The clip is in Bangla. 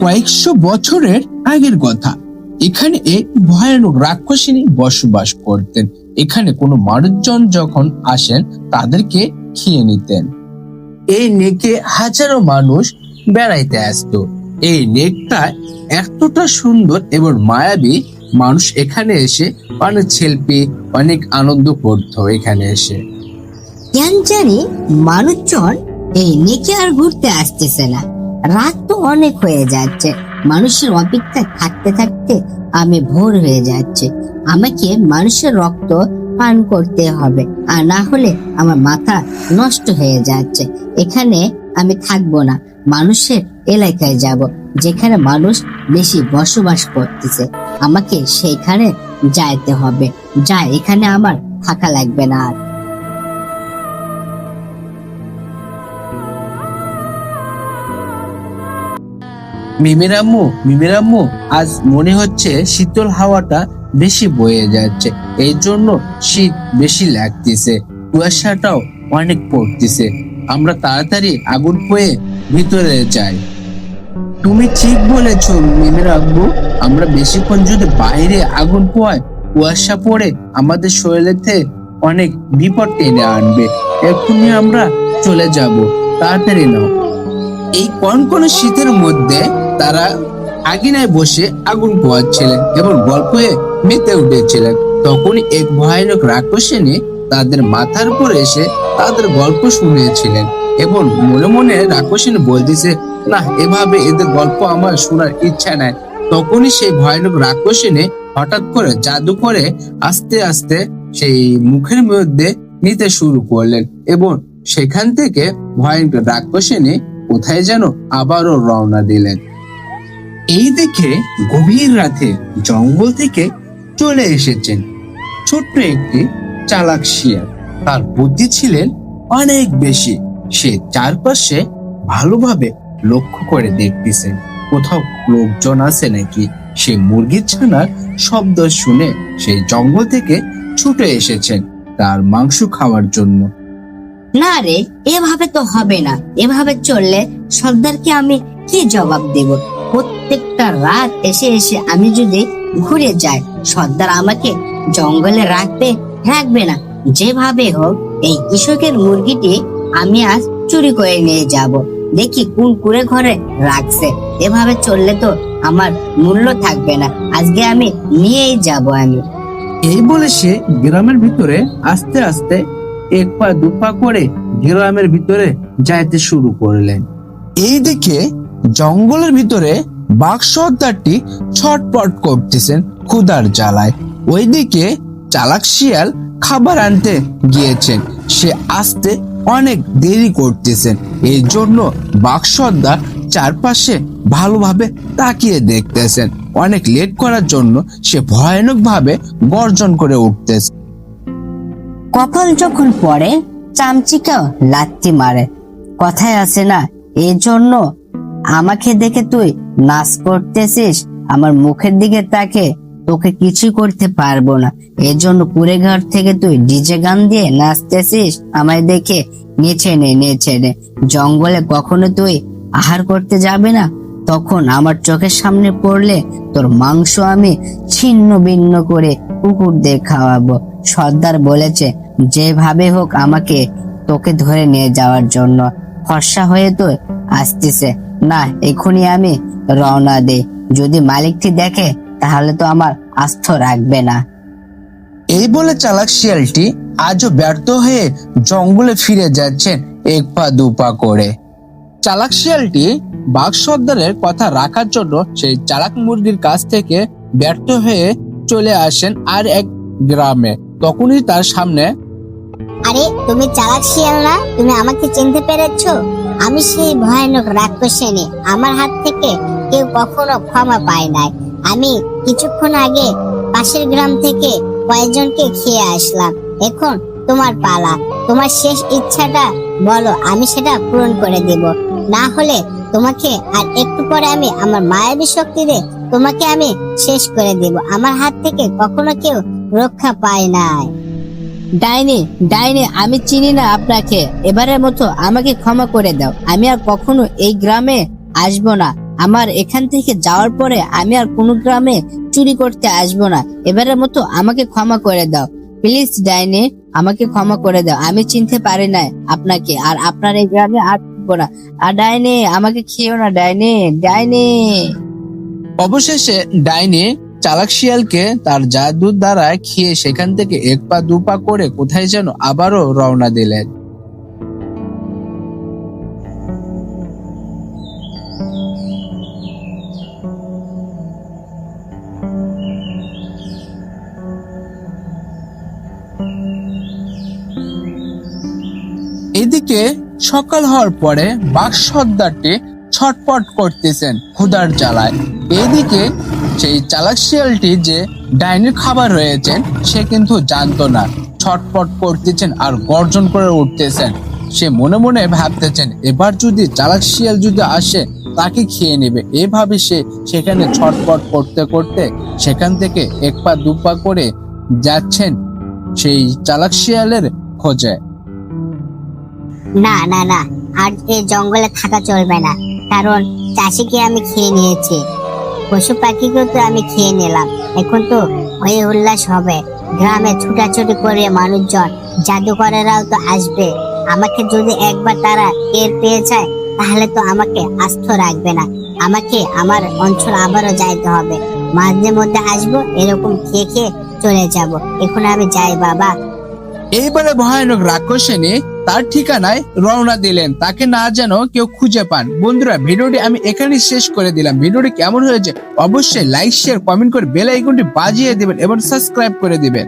কয়েকশো বছরের আগের কথা। এখানে এক ভয়ানক রাক্ষসিনী বসবাস করতেন। এখানে কোনো মানুষজন যখন আসেন, তাদেরকে খেয়ে নিতেন। এই নেকে হাজারো মানুষ বেড়াইতে আসতো। এই নেকটা এতটা সুন্দর এবং মায়াবী, মানুষ এখানে এসে অনেক সেলফি অনেক আনন্দ করতো এখানে এসে। কেন জানি মানুষজন এই নেকে আর ঘুরতে আসতেছে না। রাত তো অনেক হয়ে যাচ্ছে। মানুষের অপেক্ষায় থাকতে থাকতে আমি ভোর হয়ে যাচ্ছে। আমাকে মানুষের রক্ত পান করতে হবে, আর না হলে আমার মাথা নষ্ট হয়ে যাচ্ছে। এখানে আমি থাকব না, মানুষের এলাকায় যাব, যেখানে মানুষ বেশি বসবাস করতেছে। আমাকে সেইখানে যাইতে হবে, যা এখানে আমার থাকা লাগবে না আর। মিমির আম্মু মিমির আম্মু আজ মনে হচ্ছে শীতল হাওয়াটা বেশি বয়ে যাচ্ছে। এই জন্য শীত বেশি লাগতেছে। কুয়াশাটাও অনেক পড়তেছে। আমরা তাড়াতাড়ি আগুন পয়ে ভিতরে যাই। তুমি ঠিক বলেছ মিমির আব্বু আমরা বেশিক্ষণ যদি বাইরে আগুন পোয়াই কুয়াশা পড়ে আমাদের শরীরেতে অনেক বিপদ টেনে আনবে। এক্ষুনি আমরা চলে যাব। তাড়াতাড়ি নাও। এই কনকনে শীতের মধ্যে তারা আগিনায় বসে আগুন পোয়াচ্ছিলেন এবং গল্পে মেতে উঠেছিলেন। তখনই এক ভয়ানক রাক্ষসিনী তাদের মাথার উপর এসে তাদের গল্প শুনিয়েছিলেন এবং মনে মনে রাক্ষসিনী বলতেছে না এভাবে এদের গল্প আমার শোনার ইচ্ছা নাই। তখনই সেই ভয়ানক রাক্ষসিনী হঠাৎ করে জাদু করে আস্তে আস্তে সেই মুখের মধ্যে নিতে শুরু করলেন এবং সেখান থেকে ভয়ানক রাক্ষসিনী কোথায় যেন আবারও রওনা দিলেন। এই দেখে গভীর রাতে জঙ্গল থেকে চলে এসেছেন ছোট্ট একটি চালাক শিয়াল। তার বুদ্ধি ছিলেন অনেক বেশি। সে চারপাশে ভালোভাবে লক্ষ্য করে দেখতেছেন কোথাও লোকজন আছে নাকি? সে মুরগির ছানার শব্দ শুনে সেই জঙ্গল থেকে ছুটে এসেছেন তার মাংস খাওয়ার জন্য। না রে, এভাবে তো হবে না। এভাবে চললে সর্দারকে আমি কি জবাব দেব? প্রত্যেকটা রাত এসে এসে আমি যদি ঘুরে যাই সর্দার আমাকে জঙ্গলে রাখবে রাখবে না। যেভাবে হোক এই কৃষকের মুরগিটি আমি আজ চুরি করে নিয়ে যাব। দেখি কোন কুড়ে ঘরে রাখছে। এভাবে চললে তো আমার মূল্য থাকবে না। আজকে আমি নিয়েই যাব আমি। এই বলে সে গ্রামের ভিতরে আস্তে আস্তে এক পা দু পা করে গ্রামের ভিতরে যাইতে শুরু করলেন। এই দেখে জঙ্গলের ভিতরে বাঘ সর্দারটি ছটপট করতেছেন ক্ষুদার জ্বালায়। ওইদিকে চালাক শিয়াল খাবার আনতে গিয়েছেন। সে আসতে অনেক দেরি করতেছেন। এই জন্য বাঘ সর্দার চারপাশে ভালোভাবে তাকিয়ে দেখতেছেন। অনেক লেট করার জন্য সে ভয়ানক ভাবে গর্জন করে উঠতেছে। কপাল যখন পড়ে চামচিকা লাত্তি মারে। কথায় আছে না এই জন্য আমাকে দেখে তুই নাচ করতেছিস, আমার মুখের দিকে তাকে, তোকে কিছু করতে পারব না। এর জন্য কুড়ে ঘর থেকে তুই ডিজে গান দিয়ে নাচতেছিস, আমায় দেখে নেচে নে নেচে নে। জঙ্গলে কখনো তুই আহার করতে যাবে না? তখন আমার চোখের সামনে পড়লে তোর মাংস আমি ছিন্ন ভিন্ন করে কুকুরদের খাওয়াবো। সর্দার বলেছে, যেভাবে হোক আমাকে তোকে ধরে নিয়ে যাওয়ার জন্য ফর্সা হয়ে তো আসতেছে। না এখনই আমি রওনা দে যদি মালিকটি দেখে তাহলে তো আমার আস্থ রাখবে না। এই বলে চালাক শিয়ালটি আজও ব্যর্থ হয়ে জঙ্গলে ফিরে যাচ্ছেন এক পা দু পা করে। চালাক শিয়ালটি বাঘ সর্দারের কথা রাখার জন্য সেই চালাক মুরগির কাছ থেকে ব্যর্থ হয়ে চলে আসেন আর এক গ্রামে। তখনই তার সামনে আরে তুমি চালাক শিয়াল না? তুমি আমাকে চিনতে পেরেছ? আমি সেই ভয়ানক রাক্ষসিনী আমার হাত থেকে কেউ কখনো ক্ষমা পায় নাই। আমি কিছুক্ষণ আগে পাশের গ্রাম থেকে কয়েকজনকে খেয়ে আসলাম। এখন তোমার পালা। তোমার শেষ ইচ্ছাটা বলো, আমি সেটা পূরণ করে দেব। না হলে তোমাকে আর একটু পরে আমি আমার মায়াবী শক্তিতে তোমাকে আমি শেষ করে দেব। আমার হাত থেকে কখনো কেউ রক্ষা পায় নাই। ডাইনি ডাইনি, আমি চিনি না আপনাকে। এবারের মতো আমাকে ক্ষমা করে দাও। আমি আর কখনো এই গ্রামে আসব না। আমার এখান থেকে যাওয়ার পরে আমি আর কোনো গ্রামে চুরি করতে আসব না। এবারের মতো আমাকে ক্ষমা করে দাও। প্লিজ, ডাইনি, আমাকে ক্ষমা করে দাও। আমি চিনতে পারি না আপনাকে, আর আপনার এই গ্রামে থাকব না। আর ডাইনি, আমাকে খেয়েও না, ডাইনি ডাইনি। অবশেষে ডাইনি চালাক শিয়ালকে তার জাদুর দ্বারা খেয়ে সেখান থেকে এক পা, দু পা করে কোথায় যেন আবারও রওনা দিলেন। এদিকে সকাল হওয়ার পরে বাঘ সর্দারটি ছটপট করতেছেন ক্ষুধার জ্বালায়। এদিকে সেই চালাক শিয়ালটি যে ডাইনির খাবার রয়েছেন, সে কিন্তু জানতো না। ছটপট করতেছেন আর গর্জন করে উঠতেছেন। সে মনে মনে ভাবতেছেন, এবার যদি চালাক শিয়াল যদি আসে, তাকে খেয়ে নেবে। এভাবে সে সেখানে ছটপট করতে করতে সেখান থেকে এক পা দু পা করে যাচ্ছেন সেই চালাক শিয়ালের খোঁজে। না না না, আর এই জঙ্গলে থাকা চলবে না। কারণ চাষিকে আমি খেয়ে নিয়েছি। পশু পাখিকেও তো আমি খেয়ে নিলাম। এখন তো ওই উল্লাস হবে। গ্রামে ছুটাছুটি করে মানুষজন জাদুকরেরাও তো আসবে। আমাকে যদি একবার তারা টের পেয়ে যায়, তাহলে তো আমাকে আস্ত রাখবে না। আমাকে আমার অঞ্চল আবারও যাইতে হবে। মাঝে মধ্যে আসব, এরকম খেয়ে খেয়ে চলে যাব। এখন আমি যাই, বাবা। এইবারে ভয়ানক রাক্ষসিনী তার ঠিকানায় রওনা দিলেন। তাকে না যেন কেউ খুঁজে পান। বন্ধুরা, ভিডিওটি আমি এখানেই শেষ করে দিলাম। ভিডিওটি কেমন হয়েছে অবশ্যই লাইক শেয়ার কমেন্ট করে বেল আইকনটি বাজিয়ে দেবেন এবং সাবস্ক্রাইব করে দিবেন।